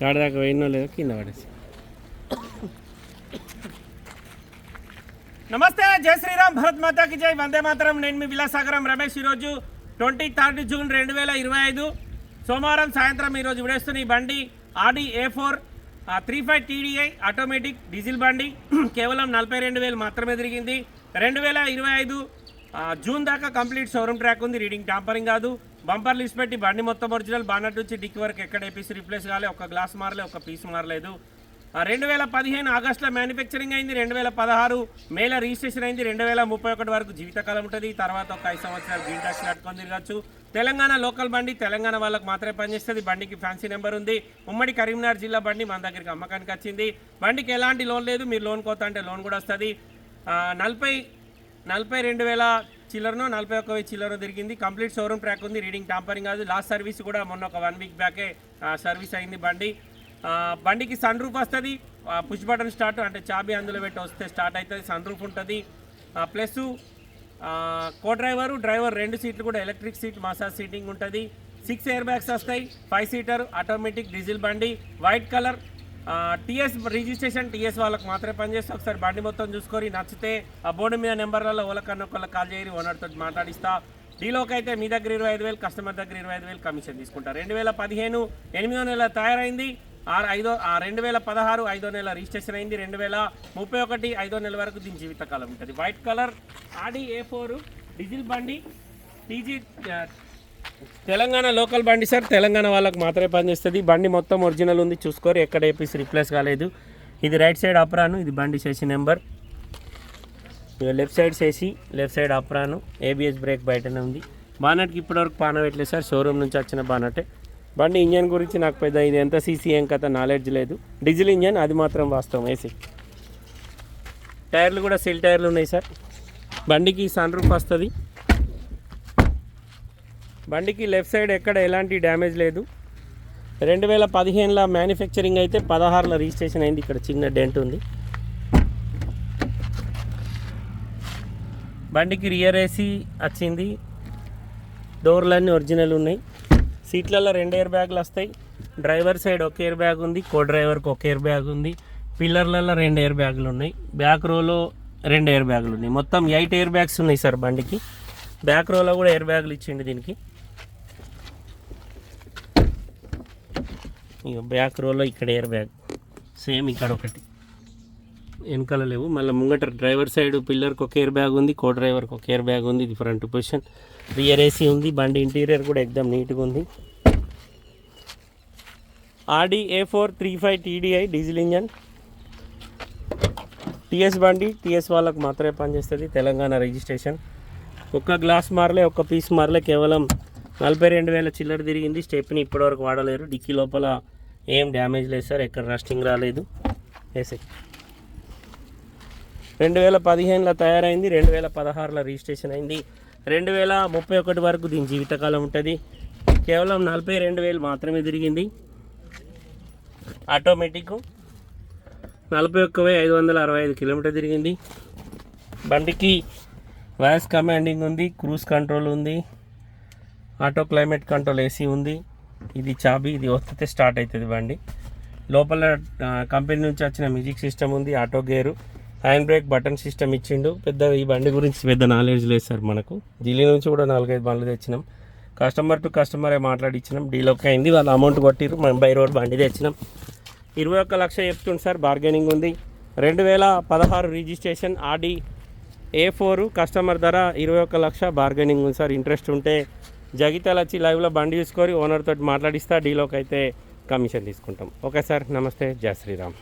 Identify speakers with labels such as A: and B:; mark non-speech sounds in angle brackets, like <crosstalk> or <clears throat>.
A: దాకా పోయినో లేదో కింద పడేసి. నమస్తే జై శ్రీరామ్ భరత్ మాతాకి జై. వందే మాతరం. నేను మీ విలాసాగరం రమేష్. ఈరోజు ట్వంటీ థర్డ్ జూన్ రెండు వేల ఇరవై ఐదు. సోమవారం సాయంత్రం ఈరోజు విడేస్తున్న ఈ బండి Audi A four three five TDI automatic diesel బండి. <clears throat> కేవలం నలభై రెండు వేలు మాత్రమే తిరిగింది. రెండు వేల ఇరవై ఐదు జూన్ దాకా కంప్లీట్ షోరూమ్ ట్రాక్ ఉంది. రీడింగ్ టాంపరింగ్ కాదు. బంపర్ లిస్ట్ పెట్టి బండి మొత్తం ఒరిజినల్ బానట్ నుంచి డిక్కి వరకు ఎక్కడ ఏపీసీ రిప్లేస్ కాలే ఒక గ్లాస్ మారలే ఒక పీస్ మారలేదు. రెండు వేల పదిహేను ఆగస్టులో మ్యానుఫ్యాక్చరింగ్ అయింది రెండు వేల పదహారు మేలో రిజిస్ట్రేషన్ అయింది రెండు వేల ముప్పై ఒకటి వరకు జీవితకాలం ఉంటుంది. తర్వాత ఒక ఐదు సంవత్సరాలు గ్రీన్ ట్యాక్స్ కట్టుకొని తిరగచ్చు. తెలంగాణ లోకల్ బండి తెలంగాణ వాళ్ళకి మాత్రమే పనిచేస్తుంది. బండికి ఫ్యాన్సీ నెంబర్ ఉంది. ఉమ్మడి కరీంనగర్ జిల్లా బండి మన దగ్గరికి అమ్మకానికి వచ్చింది. బండికి ఎలాంటి లోన్ లేదు. మీరు లోన్ కోత అంటే లోన్ కూడా వస్తుంది. నలభై నలభై రెండు వేల చిల్లరనో నలభై ఒక్క వెయ్యి చిల్లర దొరికింది. కంప్లీట్ షోరూమ్ ట్రాక్ ఉంది. రీడింగ్ టాంపరింగ్ కాదు. లాస్ట్ సర్వీస్ కూడా మొన్న ఒక వన్ వీక్ బ్యాకే సర్వీస్ అయింది బండి. బండికి సన్ రూఫ్ వస్తుంది. పుష్ బటన్ స్టార్ట్ అంటే చాబీ అందులో పెట్టి వస్తే స్టార్ట్ అవుతుంది సన్ రూఫ్ ఉంటుంది. ప్లస్ కో డ్రైవరు డ్రైవర్ రెండు సీట్లు కూడా ఎలక్ట్రిక్ సీట్ మసాజ్ సీటింగ్ ఉంటుంది. సిక్స్ ఎయిర్ బ్యాగ్స్ వస్తాయి. ఫైవ్ సీటర్ ఆటోమేటిక్ డీజిల్ బండి. White colour TS registration TS వాళ్ళకి మాత్రమే పనిచేస్తే. ఒకసారి బండి మొత్తం చూసుకొని నచ్చితే ఆ బోర్డు మీద నెంబర్లలో ఓలకన్నా ఒకళ్ళకి కాల్ చేయరు ఓనర్తో మాట్లాడిస్తా. డీలోకి అయితే మీ దగ్గర ఇరవై ఐదు వేలు కస్టమర్ దగ్గర ఇరవై ఐదు వేలు కమిషన్ తీసుకుంటారు రెండు వేల పదిహేను ఎనిమిదో నెల తయారైంది. ఆరు ఐదో ఆ రెండు వేల పదహారు ఐదో నెల రిజిస్ట్రేషన్ అయింది. రెండు వేల ముప్పై ఒకటి ఐదో నెల వరకు దీని జీవితకాలం ఉంటుంది. White colour Audi A four diesel బండి టీజీ తెలంగాణ లోకల్ బండి సార్ తెలంగాణ వాళ్ళకి మాత్రమే పనిచేస్తుంది. బండి మొత్తం ఒరిజినల్ ఉంది చూసుకోరు. ఎక్కడ ఏపీస్ రిప్లేస్ కాలేదు. ఇది రైట్ సైడ్ అప్రాను ఇది బండి చేసి నెంబర్. లెఫ్ట్ సైడ్ చేసి లెఫ్ట్ సైడ్ అప్రాను ఏబిఎస్ బ్రేక్ బయటనే ఉంది. బానట్కి ఇప్పటివరకు పాన పెట్టలేదు సార్. షోరూమ్ నుంచి వచ్చిన బానటే బండి ఇంజన్ గురించి నాకు పెద్ద ఇది ఎంత సీసీ ఏం కథ నాలెడ్జ్ లేదు. డీజిల్ ఇంజన్ అది మాత్రం వాస్తవం ఏసీ. టైర్లు కూడా సిల్ టైర్లు ఉన్నాయి సార్. బండికి సన్ రూఫ్ వస్తుంది. బండికి లెఫ్ట్ సైడ్ ఎక్కడ ఎలాంటి డ్యామేజ్ లేదు. రెండు వేల పదిహేనులో మ్యానుఫ్యాక్చరింగ్ అయితే పదహారులో రిజిస్ట్రేషన్ అయింది. ఇక్కడ చిన్న డెంట్ ఉంది. బండికి రియర్ ఏసీ వచ్చింది. డోర్లన్నీ ఒరిజినల్ ఉన్నాయి. సీట్లలో రెండు ఎయిర్ బ్యాగులు వస్తాయి. డ్రైవర్ సైడ్ ఒక ఎయిర్ బ్యాగ్ ఉంది. కో డ్రైవర్కి ఒక ఎయిర్ బ్యాగ్ ఉంది. పిల్లర్లలో రెండు ఎయిర్ బ్యాగులు ఉన్నాయి. బ్యాక్ రోలో రెండు ఎయిర్ బ్యాగులు ఉన్నాయి. మొత్తం ఎయిట్ ఎయిర్ బ్యాగ్స్ ఉన్నాయి సార్ బండికి. బ్యాక్ రోలో కూడా ఎయిర్ బ్యాగులు ఇచ్చిండు దీనికి. ఇక బ్యాక్ రోలో ఇక్కడ ఎయిర్ బ్యాగ్ సేమ్ ఇక్కడ ఒకటి. వెనకాల లేవు. మళ్ళీ ముంగట డ్రైవర్ సైడ్ పిల్లర్కి ఒక ఎయిర్ బ్యాగ్ ఉంది కో డ్రైవర్కి ఒక ఎయిర్ బ్యాగ్ ఉంది. ఇది ఫ్రంట్ పొజిషన్ రియర్ ఏసీ ఉంది. బండి ఇంటీరియర్ కూడా ఎక్దమ్ నీట్గా ఉంది. Audi A four three five TDI diesel engine TS బండి టీఎస్ వాళ్ళకు మాత్రమే పనిచేస్తుంది. తెలంగాణ రిజిస్ట్రేషన్ ఒక్క గ్లాస్ మారలే ఒక్క పీస్ మారలే. కేవలం నలభై రెండు వేల చిల్లర తిరిగింది. స్టెప్ని ఇప్పటివరకు వాడలేరు. డిక్కీ లోపల ఏం డ్యామేజ్ లేదు సార్. ఎక్కడ రస్టింగ్ రాలేదు. వేసే రెండు వేల పదిహేనులో తయారైంది. రెండు వేల పదహారులో రిజిస్ట్రేషన్ అయింది. రెండు వేల ముప్పై ఒకటి వరకు దీని జీవితకాలం ఉంటుంది. కేవలం నలభై రెండు వేలు మాత్రమే తిరిగింది. ఆటోమేటిక్ నలభై ఒక్క వెయ్యి ఐదు వందల అరవై ఐదు కిలోమీటర్ తిరిగింది. బండికి వాయిస్ కమాండింగ్ ఉంది. క్రూజ్ కంట్రోల్ ఉంది. ఆటో క్లైమేట్ కంట్రోల్ ఏసీ ఉంది. ఇది చాబీ ఇది వస్తే స్టార్ట్ అవుతుంది బండి. లోపల కంపెనీ నుంచి వచ్చిన మ్యూజిక్ సిస్టమ్ ఉంది auto gear. Hand brake button system ఇచ్చిండు. పెద్ద ఈ బండి గురించి పెద్ద నాలెడ్జ్ లేదు సార్ మనకు. ఢిల్లీ నుంచి కూడా నాలుగైదు బండ్లు తెచ్చినాం. కస్టమర్ టు కస్టమరే మాట్లాడి ఇచ్చినాం డీలోకి అయింది. వాళ్ళు అమౌంట్ కొట్టిరు మనం బై రోడ్ బండి తెచ్చినాం. ఇరవై ఒక్క లక్ష చెప్తుంది సార్. బార్గెనింగ్ ఉంది. రెండు వేల పదహారు registration Audi A four customer ధర ఇరవై ఒక్క లక్ష. బార్గెనింగ్ ఉంది సార్. ఇంట్రెస్ట్ ఉంటే జగిత్యాల వచ్చి లైవ్లో బండి చూసుకొని ఓనర్ తోటి మాట్లాడిస్తా డీలోకి అయితే కమిషన్ తీసుకుంటాం. ఓకే సార్ నమస్తే జయ శ్రీరామ్.